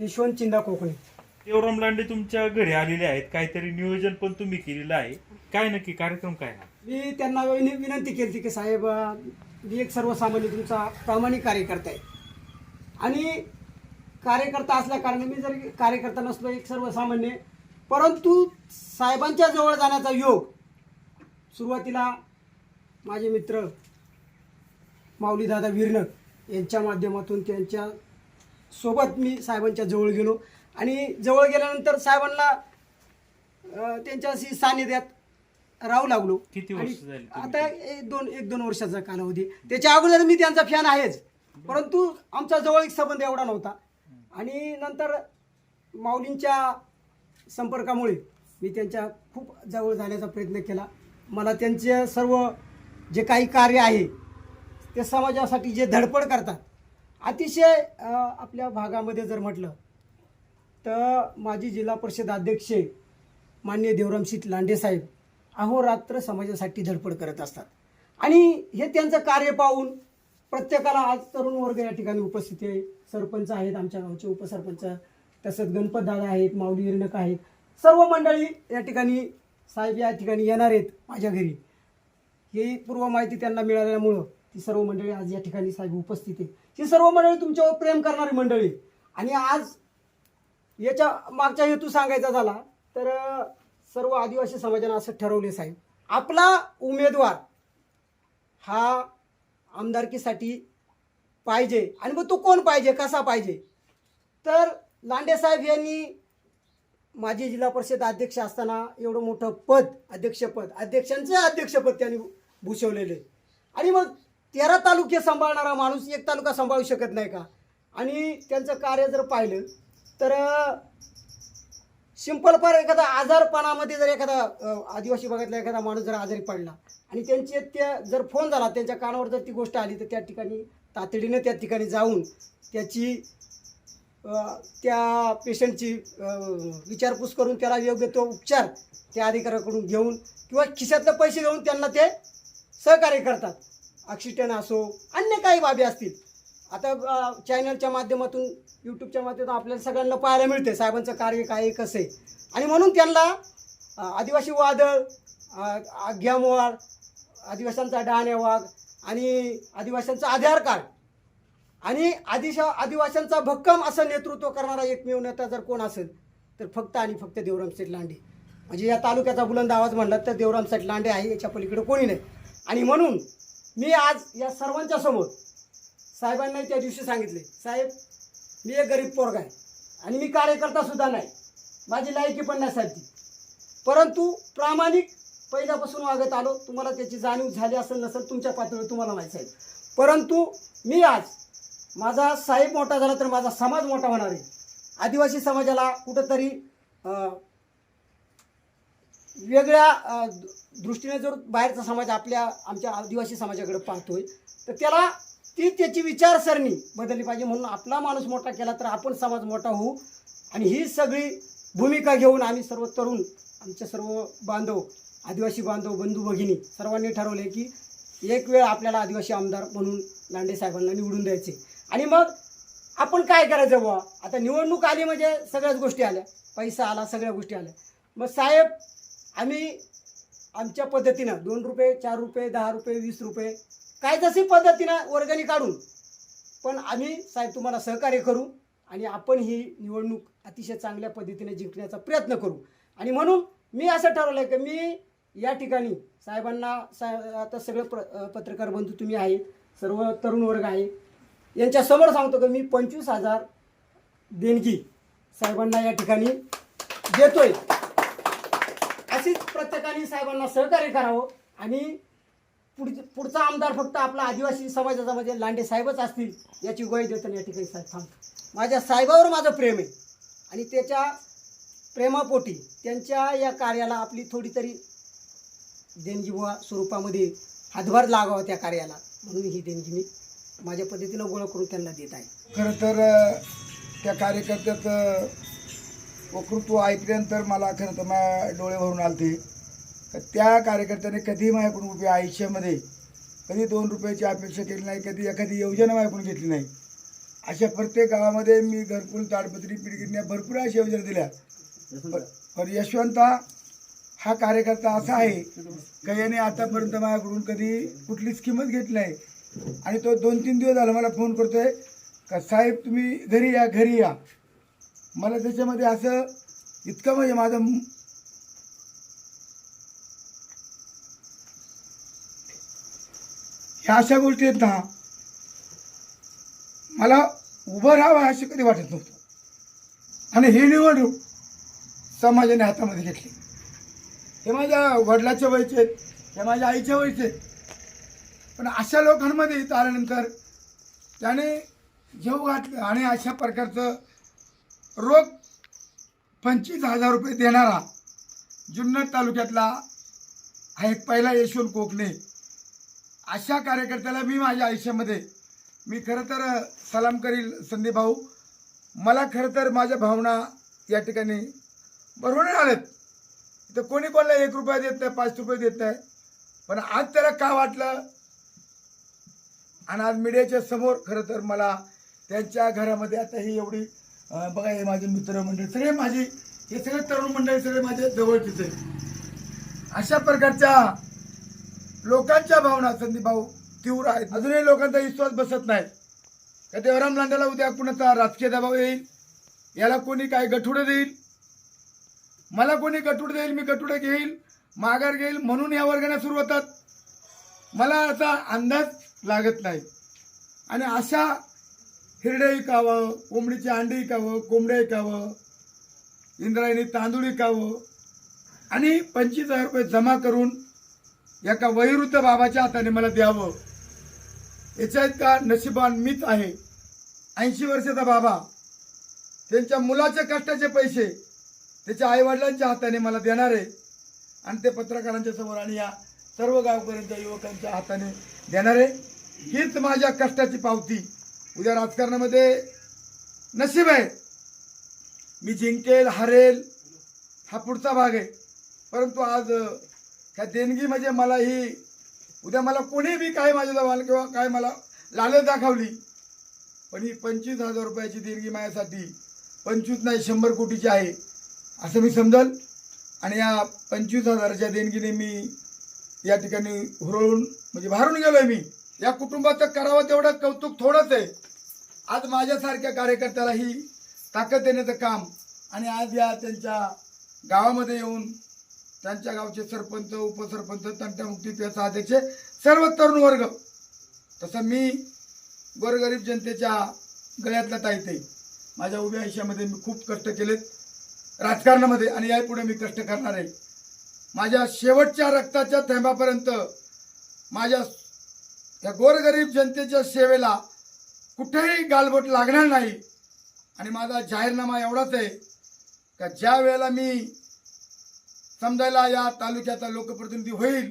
यशवंत चिंदा कोकणे. देवराम लांडे तुमच्या घरी आलेले आहेत. काहीतरी नियोजन पण तुम्ही केलेलं आहे. काय नक्की कार्यक्रम काय ना मी त्यांना विन- विनंती केली होती की साहेब अं, मी एक सर्वसामान्य तुमचा प्रामाणिक कार्यकर्ता आहे. आणि कार्यकर्ता असल्या कारणाने मी जर कार्यकर्ता नसलो एक सर्वसामान्य. परंतु साहेबांच्या जवळ जाण्याचा योग. सुरुवातीला माझे मित्र माऊलीदादा विरनक यांच्या माध्यमातून त्यांच्या सोबत मी साहेबांच्या जवळ गेलो. आणि जवळ गेल्यानंतर साहेबांना त्यांच्याशी सानिध्यात राहू लागलो. किती वर्ष झाली आता एक दोन एक दोन वर्षाचा कालावधी. त्याच्या अगोदर मी त्यांचा फॅन आहेच. परंतु आमचा जवळीक संबंध एवढा नव्हता. आणि नंतर माऊलींच्या संपर्कामुळे मी त्यांच्या खूप जवळ जाण्याचा प्रयत्न केला. मला त्यांचे सर्व जे काही कार्य आहे ते समाजासाठी जे धडपड करतात अतिशय आपल्या भागामध्ये जर म्हटलं तर माजी जिल्हा परिषद अध्यक्ष मान्य देवरामशीत लांडे साहेब अहोरात्र समाजासाठी धडपड करत असतात. आणि हे त्यांचं कार्य पाहून प्रत्येकाला आज तरुण वर्ग या ठिकाणी उपस्थित आहे. सरपंच आहेत आमच्या गावचे उपसरपंच तसंच गणपत दादा आहेत माऊली हिरणक आहेत. सर्व मंडळी या ठिकाणी साहेब या ठिकाणी येणार आहेत माझ्या घरी. ही पूर्व माहिती त्यांना मिळाल्यामुळं ती सर्व मंडळी आज या ठिकाणी साहेब उपस्थित आहे ही सर्व मंडळी तुमच्यावर प्रेम करणारी मंडळी. आणि आज याच्या मागचा हेतू सांगायचा झाला तर सर्व आदिवासी समाजानं असं ठरवले साहेब. आपला उमेदवार हा आमदारकीसाठी पाहिजे. आणि मग तो कोण पाहिजे? कसा पाहिजे? तर लांडे साहेब यांनी माजी जिल्हा परिषद अध्यक्ष असताना एवढं मोठं पद अध्यक्षपद अध्यक्षांचं अध्यक्षपद त्यांनी भूषवलेलं आहे. आणि मग तेरा तालुके सांभाळणारा माणूस एक तालुका सांभाळू शकत नाही का? आणि त्यांचं कार्य जर पाहिलं तर सिंपल फार एखादा आजारपणामध्ये जर एखादा आदिवासी भागातला एखादा माणूस जर आजारी पडला आणि त्यांचे त्या जर फोन झाला त्यांच्या कानावर जर ती गोष्ट आली तर त्या ठिकाणी तातडीनं त्या ठिकाणी जाऊन त्याची त्या पेशंटची विचारपूस करून त्याला योग्य तो उपचार त्या अधिकाऱ्याकडून घेऊन किंवा खिशातले पैसे घेऊन त्यांना ते सहकार्य करतात. ऑक्सिजन असो अन्य काही बाबी असतील. आता चॅनलच्या माध्यमातून यूट्यूबच्या माध्यमातून आपल्याला सगळ्यांना पाहायला मिळते साहेबांचं कार्य काय कसं आहे. आणि म्हणून त्यांना आदिवासी वादळ अ, आदिवाशांचा डहाण्या वाघ आणि आदिवासींचा आधार कार्ड आणि आदिशा आदिवाशांचा भक्कम असं नेतृत्व करणारा एकमेव नेता जर कोण असेल तर फक्त आणि फक्त देवराम सेठ लांडे. म्हणजे या तालुक्याचा बुलंद आवाज म्हणला तर देवराम सेठ लांडे आहे याच्या पलीकडे कोणी नाही. आणि म्हणून मी आज या सर्वांच्या समोर साहेबांना त्या दिवशी सांगितले साहेब मी एक गरीब पोरगा आहे आणि मी कार्यकर्ता सुद्धा नाही. माझी लायकी पण नाही साहेब ती परंतु प्रामाणिक पहिल्यापासून वागत आलो. तुम्हाला त्याची जाणीव झाली असेल नसेल तुमच्या पातळीवर तुम्हाला नाही साहेब. परंतु मी आज माझा साहेब मोठा झाला तर माझा समाज मोठा होणार आहे. आदिवासी समाजाला कुठंतरी वेगळ्या दृष्टीने जर बाहेरचा समाज आपल्या आमच्या आदिवासी समाजाकडे पाहतोय तर त्याला ती त्याची विचारसरणी बदलली पाहिजे म्हणून आपला माणूस मोठा केला तर आपण समाज मोठा होऊ. आणि ही सगळी भूमिका घेऊन आम्ही सर्व तरुण आमचे सर्व बांधव आदिवासी बांधव बंधू भगिनी सर्वांनी ठरवले की एक वेळ आपल्याला आदिवासी आमदार म्हणून लांडे साहेबांना निवडून द्यायचे. आणि मग आपण काय करायचं बुवा? आता निवडणूक आली म्हणजे सगळ्याच गोष्टी आल्या. पैसा आला सगळ्या गोष्टी आल्या. मग साहेब आम्ही आमच्या पद्धतीनं दोन रुपये चार रुपये दहा रुपये वीस रुपये काय जशी पद्धतीनं वर्गणी काढून पण आम्ही साहेब तुम्हाला सहकार्य करू आणि आपण ही निवडणूक अतिशय चांगल्या पद्धतीने जिंकण्याचा प्रयत्न करू. आणि म्हणून मी असं ठरवलं आहे की मी या ठिकाणी साहेबांना सा आता सगळे प्र पत्रकार बंधू तुम्ही आहे सर्व तरुण वर्ग आहे यांच्यासमोर सांगतो की मी पंचवीस हजार देणगी साहेबांना या ठिकाणी देतोय. अशीच प्रत्येकाने साहेबांना सहकार्य करावं. आणि पुढ पुढचा आमदार फक्त आपला आदिवासी समाजाचा म्हणजे लांडे साहेबच असतील याची ग्वाही देताना या ठिकाणी साहेब सांगतो माझ्या साहेबावर माझं प्रेम आहे. आणि त्याच्या प्रेमापोटी त्यांच्या या कार्याला आपली थोडी तरी देणगी स्वरूपामध्ये हातभार लागावा त्या कार्याला. म्हणून ही देणगी मी माझ्या पद्धतीनं गोळा करून त्यांना देत आहे. खरं तर त्या कार्यकर्त्याचं वक्तृत्व ऐकल्यानंतर मला खरं तर माझ्या डोळे भरून आलते. तर त्या कार्यकर्त्याने कधी माझ्याकडून रुपये आयुष्यामध्ये कधी दोन रुपयाची अपेक्षा केली नाही कधी एखादी योजना माझ्याकडून घेतली नाही. अशा प्रत्येक गावामध्ये मी घरकुल ताडपत्री पिढगिरण्या भरपूर अशा योजना दिल्या. पण- यशवंता हा कार्यकर्ता असा आहे का याने आतापर्यंत माझ्याकडून कधी कुठली स्कीमच घेतली नाही. आणि तो दोन तीन दिवस झाला मला फोन करतोय का साहेब तुम्ही घरी या घरी या. मला त्याच्यामध्ये असं इतकं म्हणजे माझं ह्या अशा गोष्टी आहेत ना मला उभं राहावं अशी कधी वाटत नव्हतं. आणि ही निवडणूक समाजाने हातामध्ये घेतली. हे माझ्या वडिलाच्या वयचे आहेत हे माझ्या आईच्या वयचे आहेत. पण अशा लोकांमध्ये इथं आल्यानंतर त्याने जेव घातलं आणि अशा प्रकारचं रोख पंचवीस हजार रुपये देणारा जुन्नर तालुक्यातला हा एक पहिला यशवंत कोकणे. अशा कार्यकर्त्याला मी माझ्या आयुष्यामध्ये मी खरं तर सलाम करील संदीप भाऊ. मला खरं तर माझ्या भावना या ठिकाणी बरोबर आल्यात. तर कोणी कोणाला एक रुपया देत नाही पाच रुपये देत नाही. पण आज त्याला का वाटलं? आणि आज मीडियाच्या समोर खरं तर मला त्यांच्या घरामध्ये आता ही एवढी बघा हे माझे मित्रमंडळी सगळे माझे हे सगळे तरुण मंडळी सगळे माझे जवळचेच आहे अशा प्रकारच्या लोकांच्या भावना संदीप भाऊ तीव्र आहेत. अजूनही लोकांचा विश्वास बसत नाही. का देवराम लांड्याला उद्या कुणाचा राजकीय दबाव येईल? याला कोणी काय गठुडं देईल? मला कोणी गठुडं देईल? मी गठुडं घेईल? माघार घेईल? म्हणून या वर्गाने सुरू होतात. मला असा अंदाज लागत नाही. आणि अशा हिरडे विकावं कोंबडीची अंडी विकावं कोंबड्या विकावं इंद्रायणी तांदूळ विकावं आणि पंचवीस हजार रुपये जमा करून एका वयोवृद्ध बाबाच्या हाताने मला द्यावं. याच्यात का नशिबान मीच आहे. ऐंशी वर्षाचा बाबा. त्यांच्या मुलाच्या कष्टाचे पैसे त्याच्या आईवडिलांच्या हाताने मला देणार आहे. आणि ते पत्रकारांच्या समोर आणि या सर्व गावकऱ्यांच्या युवकांच्या हाताने देणार आहे. हीच माझ्या कष्टाची पावती. उद्या राजकारणामध्ये नशीब आहे. मी जिंकेल हरेल हा पुढचा भाग आहे. परंतु आज ह्या देणगी म्हणजे मला ही उद्या मला कोणी बी काय माझ्या जवळ किंवा काय मला लालच दाखवली पण ही पंचवीस हजार रुपयाची देणगी माझ्यासाठी पंचवीस नाही शंभर कोटीची आहे असं मी समजल. आणि या पंचवीस हजाराच्या देणगीने मी या ठिकाणी हुरळून म्हणजे भारून गेलो आहे मी. या कुटुंबाचं करावं तेवढं कौतुक थोडंच आहे. आज माझ्यासारख्या कार्यकर्त्याला ही ताकद देण्याचं काम आणि आज या त्यांच्या गावामध्ये येऊन त्यांच्या गावचे सरपंच उपसरपंच तंटामुक्ती पेचा अध्यक्ष सर्व तरुण वर्ग तसं मी गोरगरीब जनतेच्या गळ्यातला ताईत आहे माझ्या उभ्या आयुष्यामध्ये मी खूप कष्ट केलेत राजकारणामध्ये आणि यापुढे मी कष्ट करणार आहे. माझ्या शेवटच्या रक्ताच्या थेंबापर्यंत माझ्या या गोरगरीब जनतेच्या सेवेला कुठेही गालबोट लागणार नाही. आणि माझा जाहीरनामा एवढाच आहे का ज्या वेळेला मी समजायला या तालुक्याचा लोकप्रतिनिधी होईल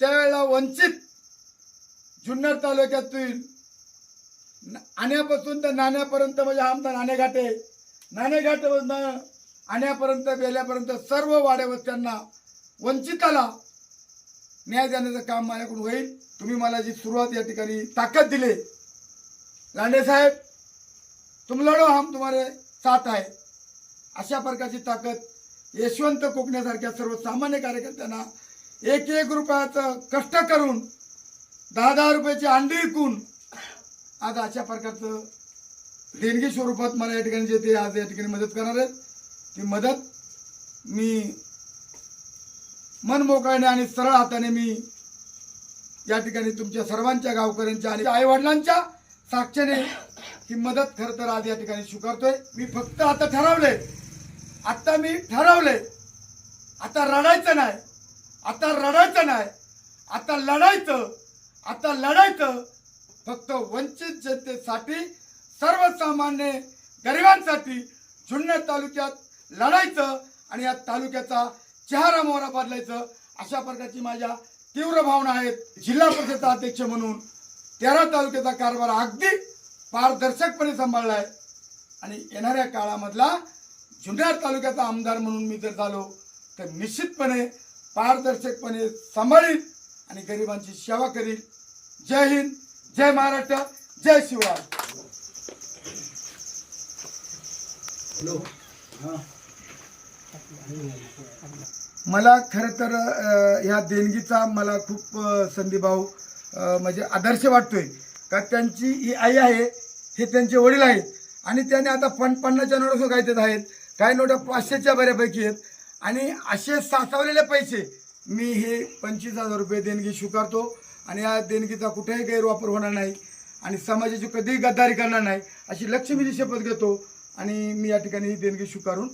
त्यावेळेला वंचित जुन्नर तालुक्यातील आण्यापासून तर नाण्यापर्यंत म्हणजे आमचा नाणेघाटे नाणेघाटापासून आण्यापर्यंत बेल्यापर्यंत सर्व वाड्यावस्त्यांना वंचिताला न्याय देण्याचं काम माझ्याकडून होईल. तुम्ही मला जी सुरुवात या ठिकाणी ताकद दिली. लांडे साहेब तुम लढो हम तुम्हारे साथ आहे. अशा प्रकारची ताकद यशवंत कोकण्यासारख्या सर्वसामान्य कार्यकर्त्यांना एक एक रुपयाचं कष्ट करून दहा दहा रुपयाची अंडी विकून आज अशा प्रकारचं देणगी स्वरूपात मला या ठिकाणी जे ते आज या ठिकाणी मदत करणार आहेत. ती मदत मी मन मोकळ्याने आणि सरळ हाताने मी या ठिकाणी तुमच्या सर्वांच्या गावकऱ्यांच्या आणि आईवडिलांच्या साक्षीने ही मदत खरं तर आज या ठिकाणी स्वीकारतोय. मी फक्त आता ठरवले आता मी ठरवले आता रडायचं नाही. आता रडायचं नाही. आता लढायचं. आता लढायचं. फक्त वंचित जनतेसाठी सर्वसामान्य गरिबांसाठी जुन्नर तालुक्यात लढायचं आणि या तालुक्याचा चेहरा मोहरा बदलायचं अशा प्रकारची माझ्या तीव्र भावना आहेत. जिल्हा परिषदचा अध्यक्ष म्हणून तेरा तालुक्याचा कारभार अगदी पारदर्शकपणे सांभाळलाय. आणि येणाऱ्या काळामधला जुन्नर तालुक्याचा आमदार म्हणून मी जर झालो तर निश्चितपणे पारदर्शकपणे सांभाळील आणि गरिबांची सेवा करील जय हिंद जय महाराष्ट्र जय शिवराय मला खरं तर ह्या देणगीचा मला खूप संधीभाऊ म्हणजे आदर्श वाटतोय. का त्यांची ही आई आहे हे त्यांचे वडील आहेत. आणि त्याने आता पन पन्नासच्या नोटा सुद्धा काही देत आहेत काही नोटा पाचशेच्या बऱ्यापैकी आहेत. आणि असे साचवलेले पैसे मी हे पंचवीस हजार रुपये देणगी स्वीकारतो. आणि या देणगीचा कुठेही गैरवापर होणार नाही. आणि समाजाची कधीही गद्दारी करणार नाही अशी लक्ष्मीची शपथ घेतो. आणि मी या ठिकाणी ही देणगी स्वीकारून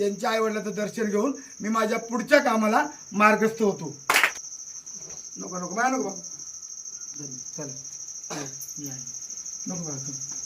यांच्या आईवडिलाचं दर्शन घेऊन मी माझ्या पुढच्या कामाला मार्गस्थ होतो नको नको बाय नको बा. चल. नको बा, चल. चल.